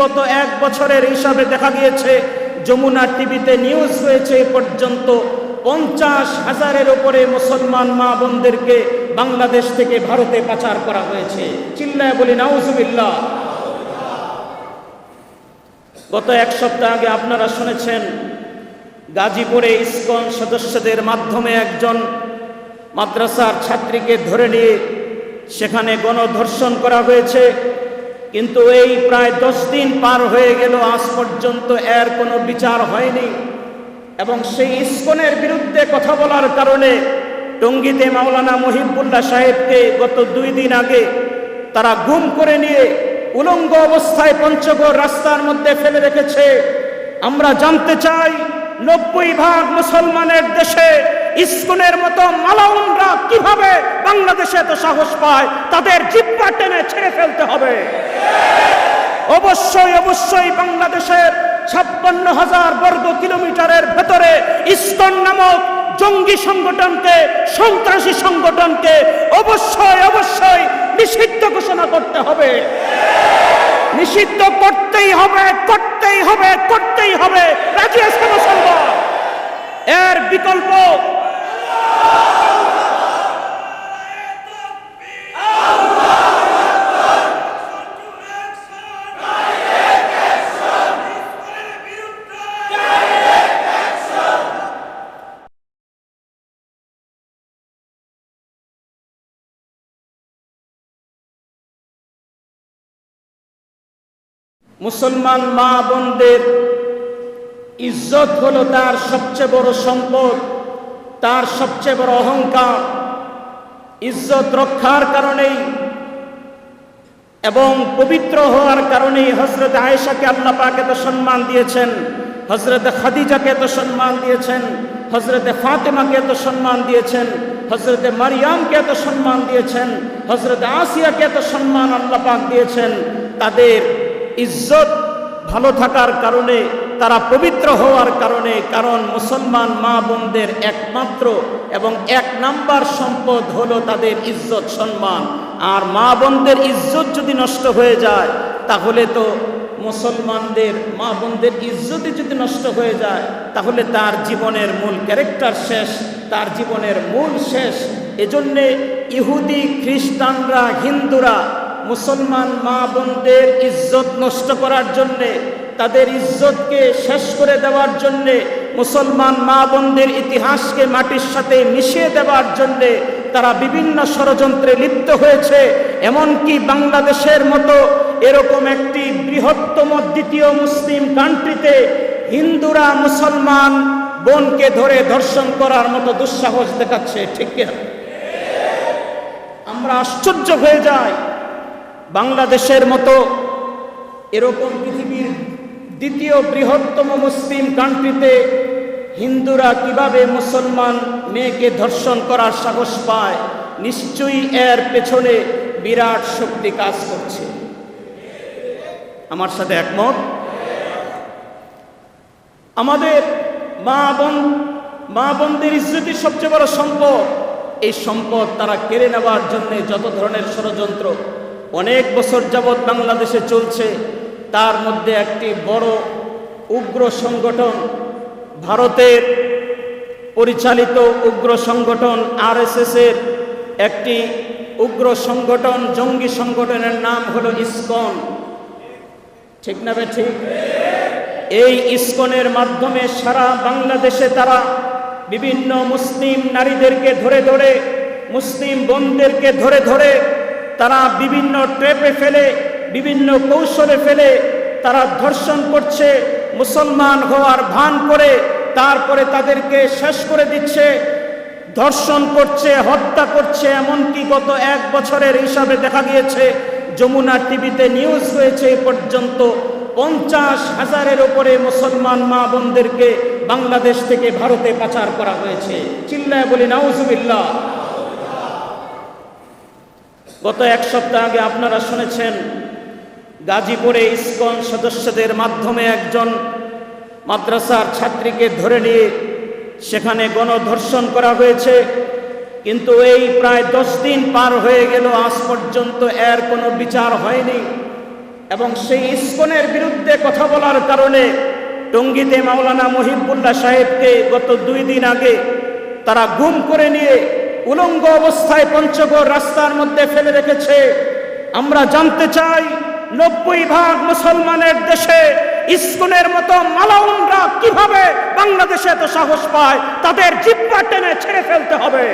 গত এক বছরের হিসাবে দেখা গিয়েছে, যমুনা টিভিতে নিউজ হয়েছে এ পর্যন্ত পঞ্চাশ হাজারের ওপরে মুসলমান মা বোনদেরকে বাংলাদেশ থেকে ভারতে পাচার করা হয়েছে। চিল্লায় বলি, নাউজুবিল্লাহ। গত এক সপ্তাহ আগে আপনারা শুনেছেন, গাজীপুরে ইসকন সদস্যদের মাধ্যমে একজন মাদ্রাসার ছাত্রীকে ধরে নিয়ে সেখানে গণধর্ষণ করা হয়েছে। কিন্তু এই প্রায় দশ দিন পার হয়ে গেল, আজ পর্যন্ত এর কোনো বিচার হয়নি। এবং সেই ইস্কনের বিরুদ্ধে কথা বলার কারণে টঙ্গিতে মাওলানা মহিবুল্লাহ সাহেবকে গত দুই দিন আগে তারা গুম করে নিয়ে উলঙ্গ অবস্থায় পঞ্চগড় রাস্তার মধ্যে ফেলে রেখেছে। আমরা জানতে চাই, নব্বই ভাগ মুসলমানের দেশে ইস্কনের মতো মালাউনরা কীভাবে বাংলাদেশে এত সাহস পায়, তাদের জিব্বা টেনে ছেড়ে ফেলতে হবে। অবশ্যই অবশ্যই বাংলাদেশের ছাপ্পান্ন হাজার বর্গ কিলোমিটারের ভেতরে ইস্কন নামক জঙ্গি সংগঠনকে, সন্ত্রাসী সংগঠনকে অবশ্যই অবশ্যই নিষিদ্ধ ঘোষণা করতে হবে। নিষিদ্ধ করতেই হবে করতেই হবে করতেই হবে। রাজি আছে এর বিকল্প মুসলমান মা বোনদের ইজ্জত হলো তার সবচেয়ে বড় সম্পদ। তার সবচেয়ে বড় অহংকার, ইজ্জত রক্ষার কারণেই এবং পবিত্র হওয়ার কারণেই হজরত আয়েশাকে আল্লাহ পাক এত সম্মান দিয়েছেন হজরত খাদিজাকে এত সম্মান দিয়েছেন হজরতে ফাতেমাকে এত সম্মান দিয়েছেন হজরতে মারিয়ামকে এত সম্মান দিয়েছেন হজরত আসিয়াকে এত সম্মান আল্লাহ পাক দিয়েছেন। তাদের ইজ্জত ভালো থাকার কারণে তারা পবিত্র হওয়ার কারণে, কারণ মুসলমান মা বোনদের একমাত্র এবং এক নাম্বার সম্পদ হলো তাদের ইজ্জত, সম্মান। আর মা বোনদের ইজ্জত যদি নষ্ট হয়ে যায়, তাহলে তো মুসলমানদের, মা বোনদের ইজ্জতই যদি নষ্ট হয়ে যায়, তাহলে তার জীবনের মূল ক্যারেক্টার শেষ, তার জীবনের মূল শেষ। এজন্যে ইহুদি, খ্রিস্টানরা, হিন্দুরা মুসলমান মা বোনদের ইজ্জত নষ্ট করার জন্যে তাদের ইজ্জতকে শেষ করে দেওয়ার জন্যে মুসলমান মা বোনদের ইতিহাসকে মাটির সাথে মিশিয়ে দেওয়ার জন্যে তারা বিভিন্ন ষড়যন্ত্রে লিপ্ত হয়েছে। এমনকি বাংলাদেশের মতো এরকম একটি বৃহত্তম দ্বিতীয় মুসলিম কান্ট্রিতে হিন্দুরা মুসলমান বোনকে ধরে ধর্ষণ করার মতো দুঃসাহস দেখাচ্ছে, ঠিক আমরা আশ্চর্য হয়ে যাই। বাংলাদেশের মতো এরকম পৃথিবীর দ্বিতীয় বৃহত্তম মুসলিম কান্ট্রিতে হিন্দুরা কীভাবে মুসলমান মেয়েকে ধর্ষণ করার সাহস পায়, নিশ্চয়ই এর পেছনে বিরাট শক্তি কাজ করছে। আমার সাথে একমত? আমাদের মা বোন, মা বোনদের ইজ্জতির সবচেয়ে বড় সম্পদ, এই সম্পদ তারা কেড়ে নেওয়ার জন্য যত ধরনের ষড়যন্ত্র, অনেক বছর যাবৎ বাংলাদেশে চলছে তার মধ্যে একটি বড় উগ্র সংগঠন, ভারতের পরিচালিত উগ্র সংগঠন আরএসএসের একটি উগ্র সংগঠন, জঙ্গি সংগঠনের নাম হলো ইসকন। ঠিক না ঠিক? এই ইসকনের মাধ্যমে সারা বাংলাদেশে তারা বিভিন্ন মুসলিম নারীদেরকে ধরে ধরে, মুসলিম বোনদেরকে ধরে ধরে তারা বিভিন্ন ট্রেপে ফেলে বিভিন্ন কৌশলে ফেলে তারা ধর্ষণ করছে, মুসলমান হওয়ার ভান করে, তারপরে তাদেরকে শেষ করে দিচ্ছে, ধর্ষণ করছে, হত্যা করছে, এমনকি গত এক বছরের হিসাবে দেখা গিয়েছে, যমুনা টিভিতে নিউজ হয়েছে এ পর্যন্ত পঞ্চাশ হাজারের ওপরে মুসলমান মা বোনদেরকে বাংলাদেশ থেকে ভারতে পাচার করা হয়েছে। চিল্লায় বলি, নাউজুবিল্লাহ। গত এক সপ্তাহ আগে আপনারা শুনেছেন গাজীপুরে ইসকন সদস্যদের মাধ্যমে একজন মাদ্রাসার ছাত্রীকে ধরে নিয়ে সেখানে গণধর্ষণ করা হয়েছে। কিন্তু এই প্রায় দশ দিন পার হয়ে গেল, আজ পর্যন্ত এর কোনো বিচার হয়নি। এবং সেই ইস্কনের বিরুদ্ধে কথা বলার কারণে টঙ্গিতে মাওলানা মহিবুল্লাহ সাহেবকে গত দুই দিন আগে তারা গুম করে নিয়ে উলঙ্গ অবস্থায় পঞ্চগড় রাস্তার মধ্যে ফেলে রেখেছে। আমরা জানতে চাই নব্বই ভাগ মুসলমানের দেশে ইস্কনের মতো মালাউনরা কীভাবে বাংলাদেশে এত সাহস পায়, তাদের জিব্বা টেনে ছেড়ে ফেলতে হবে।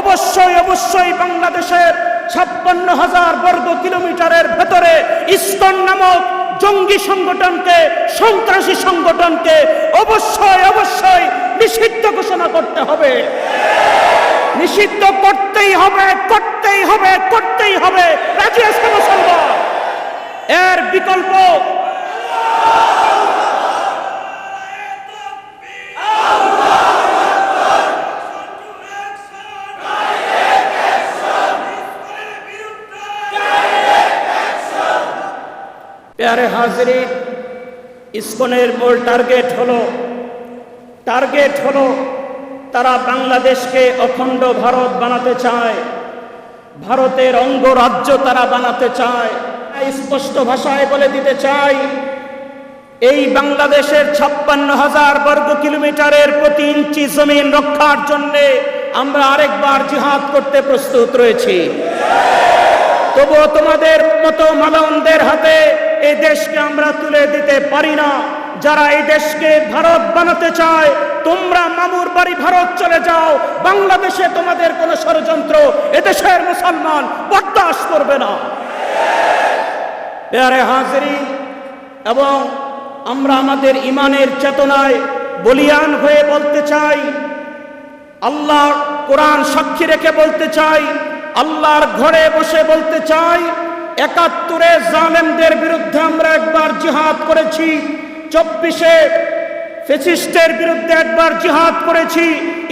অবশ্যই অবশ্যই বাংলাদেশের ছাপ্পান্ন হাজার বর্গ কিলোমিটারের ভেতরে ইস্কন নামক জঙ্গি সংগঠনকে, সন্ত্রাসী সংগঠনকে অবশ্যই অবশ্যই নিষিদ্ধ ঘোষণা করতে হবে। নিষিদ্ধ করতেই হবে করতেই হবে করতেই হবে। রাজি আছে মুসলমান? এর বিকল্প প্যারে ইসকনের মূল টার্গেট হলো টার্গেট হলো তারা বাংলাদেশকে অখণ্ড ভারত বানাতে চায়, ভারতের অঙ্গরাজ্য তারা বানাতে চায়। স্পষ্ট ভাষায় বলে দিতে চাই, এই বাংলাদেশের ছাপ্পান্ন হাজার বর্গ কিলোমিটারের প্রতি ইঞ্চি জমিন রক্ষার জন্য আমরা আরেকবার জিহাদ করতে প্রস্তুত রয়েছি। তবুও তোমাদের মতো মালাউনদের হাতে এই দেশকে আমরা তুলে দিতে পারি না। যারা এই দেশকে ভারত বানাতে চায়, তোমরা মামুর বাড়ি ভারত চলে যাও। বাংলাদেশে তোমাদের কোনো ষড়যন্ত্র এদেশের মুসলমান বরদাস্ত করবে না। পেয়ারে হাজরি এবং আমরা আমাদের ইমানের চেতনায় বলিয়ান হয়ে বলতে চাই, আল্লাহ কোরআন সাক্ষী রেখে বলতে চাই, আল্লাহর ঘরে বসে বলতে চাই, একাত্তরে জালেমদের বিরুদ্ধে আমরা একবার জিহাদ করেছি, চব্বিশে ফেসিস্টের বিরুদ্ধে একবার জিহাদ করেছি,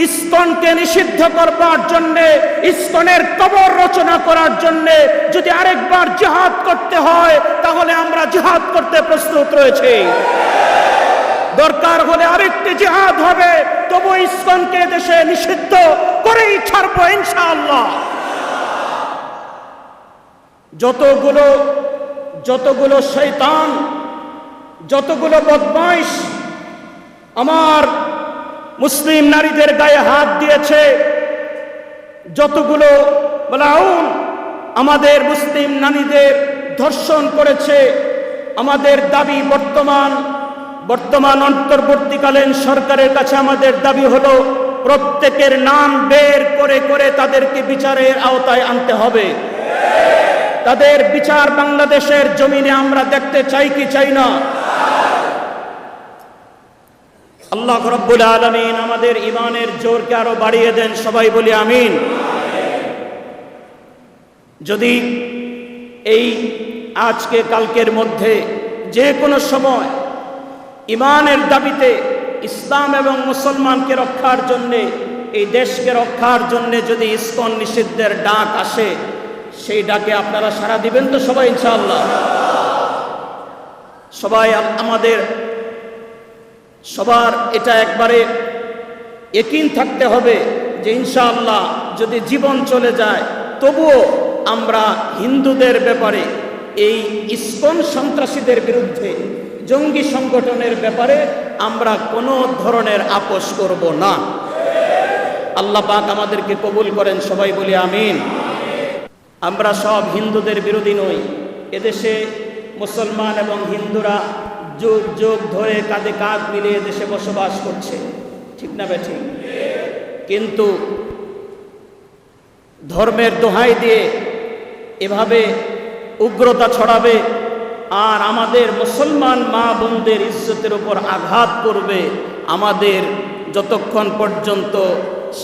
ইস্কনকে নিষিদ্ধ করবার জন্যে, ইস্কনের কবর রচনা করার জন্যে। যদি আরেকবার জিহাদ করতে হয়, তাহলে আমরা জিহাদ করতে প্রস্তুত রয়েছি। দরকার হলে আরেকটি জিহাদ হবে, তবু ইস্কনকে দেশে নিষিদ্ধ করেই ছাড়বো ইনশাআল্লাহ। যতগুলো যতগুলো শৈতান যতগুলো বদমাইশ আমার মুসলিম নারীদের গায়ে হাত দিয়েছে যতগুলো বলাউন আমাদের মুসলিম নারীদের ধর্ষণ করেছে। আমাদের দাবি বর্তমান বর্তমান অন্তর্বর্তীকালীন সরকারের কাছে আমাদের দাবি হলো, প্রত্যেকের নাম বের করে করে তাদেরকে বিচারের আওতায় আনতে হবে। তাদের বিচার বাংলাদেশের জমিনে আমরা দেখতে চাই কি চাই না। আল্লাহ রব্বুল আলমিন আমাদের ইমানের জোরকে আরও বাড়িয়ে দেন, সবাই বলি আমিন। যদি এই আজকে কালকের মধ্যে যে কোনো সময় ইমানের দাবিতে ইসলাম এবং মুসলমানকে রক্ষার জন্যে, এই দেশকে রক্ষার জন্যে যদি ইস্কন নিষিদ্ধের ডাক আসে, সেই ডাকে আপনারা সারা দিবেন তো সবাই, ইনশাআল্লাহ। সবাই আমাদের সবার এটা একবারে একিন থাকতে হবে যে ইনশাআল্লাহ যদি জীবন চলে যায়, তবুও আমরা হিন্দুদের ব্যাপারে, এই ইস্কন সন্ত্রাসীদের বিরুদ্ধে, জঙ্গি সংগঠনের ব্যাপারে আমরা কোনো ধরনের আপোষ করব না। আল্লাহ পাক আমাদেরকে কবুল করেন, সবাই বলি আমিন। আমরা সব হিন্দুদের বিরোধী নই। এদেশে মুসলমান এবং হিন্দুরা যুগ যুগ ধরে কাঁধে কাঁধ মিলিয়ে দেশে বসবাস করছে। ঠিক না বেঠি? কিন্তু ধর্মের দোহাই দিয়ে এভাবে উগ্রতা ছড়াবে আর আমাদের মুসলমান মা বোনদের ইজ্জতের উপর আঘাত করবে, আমাদের যতক্ষণ পর্যন্ত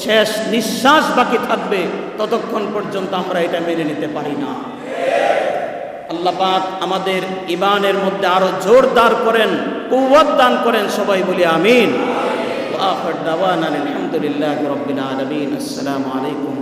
শেষ নিঃশ্বাস বাকি থাকবে, ততক্ষণ পর্যন্ত আমরা এটা মেনে নিতে পারি না। আল্লাহ পাক আমাদের ইমানের মধ্যে আরও জোরদার করেন কুয়াত দান করেন, সবাই বলি আমিন। আলহামদুলিল্লাহ রবিন আলমিন। আসসালামু আলাইকুম